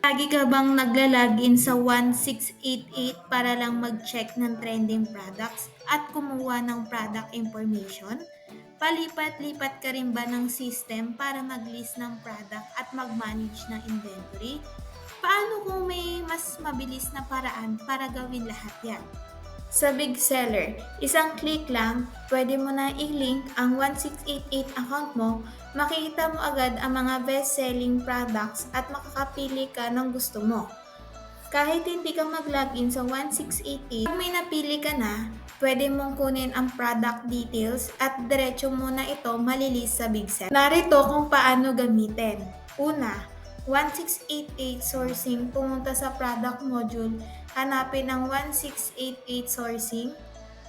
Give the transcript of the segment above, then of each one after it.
Lagi ka bang nagla-login sa 1688 para lang mag-check ng trending products at kumuha ng product information? Palipat-lipat ka rin ba ng system para mag-list ng product at mag-manage ng inventory? Paano kung may mas mabilis na paraan para gawin lahat yan? Sa Big Seller, isang click lang, pwede mo na i-link ang 1688 account mo, makikita mo agad ang mga best-selling products at makakapili ka ng gusto mo. Kahit hindi ka mag-login sa 1688, pag may napili ka na, pwede mong kunin ang product details at diretso mo na ito malilis sa Big Seller. Narito kung paano gamitin. Una, 1688 sourcing, pumunta sa product module, hanapin ang 1688 sourcing.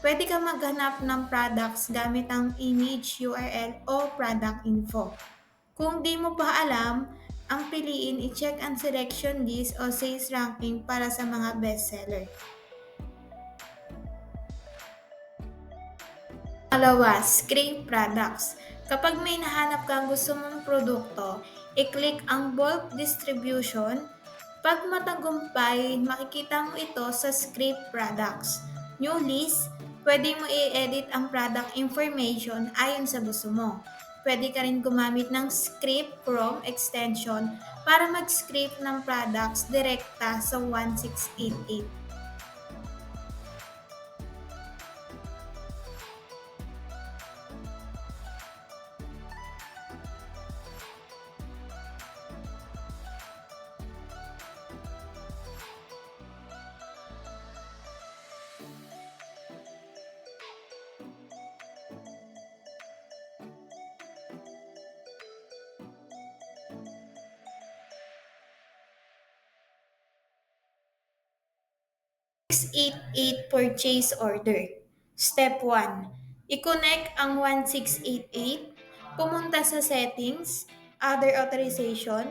Pwede ka maghanap ng products gamit ang image URL o product info. Kung di mo pa alam, ang piliin i-check ang selection list o sales ranking para sa mga bestseller. Pangalawa, scrape products. Kapag may nahanap kang gusto mong produkto, i-click ang bulk distribution. Pag matagumpay, makikita mo ito sa scrape products. New list, pwede mo i-edit ang product information ayon sa gusto mo. Pwede ka rin gumamit ng Script Chrome extension para mag-script ng products direkta sa 1688. Eight purchase order. Step 1. I-connect ang 1688, pumunta sa settings, other authorization,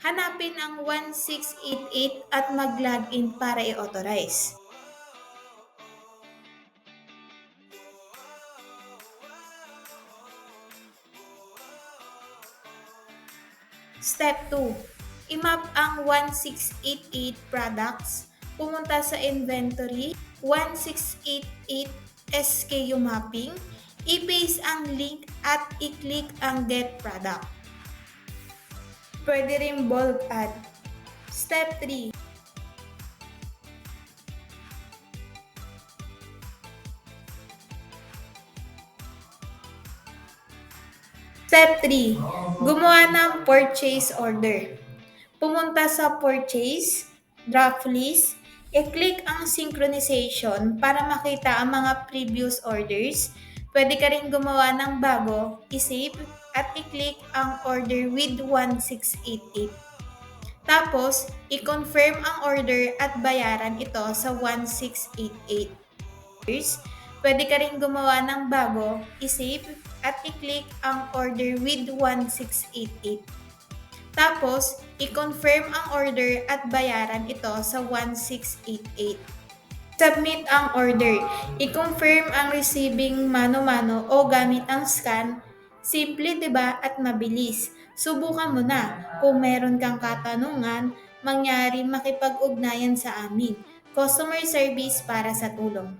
hanapin ang 1688 at mag-login para i-authorize. Step 2. I-map ang 1688 products. Pumunta sa inventory, 1688 SKU mapping. I-paste ang link at i-click ang get product. Pwede rin bulk add. Step 3. Step 3. Gumawa ng purchase order. Pumunta sa purchase, draft list, i-click ang synchronization para makita ang mga previous orders. Pwede ka rin gumawa ng bago, i-save, at i-click ang order with 1688. Tapos, i-confirm ang order at bayaran ito sa 1688. Pwede ka rin gumawa ng bago, i-save, at i-click ang order with 1688. Tapos, i-confirm ang order at bayaran ito sa 1688. Submit ang order. I-confirm ang receiving mano-mano o gamit ang scan. Simple 'di ba at mabilis. Subukan mo na. Kung meron kang katanungan, mangyari makipag-ugnayan sa amin. Customer service para sa tulong.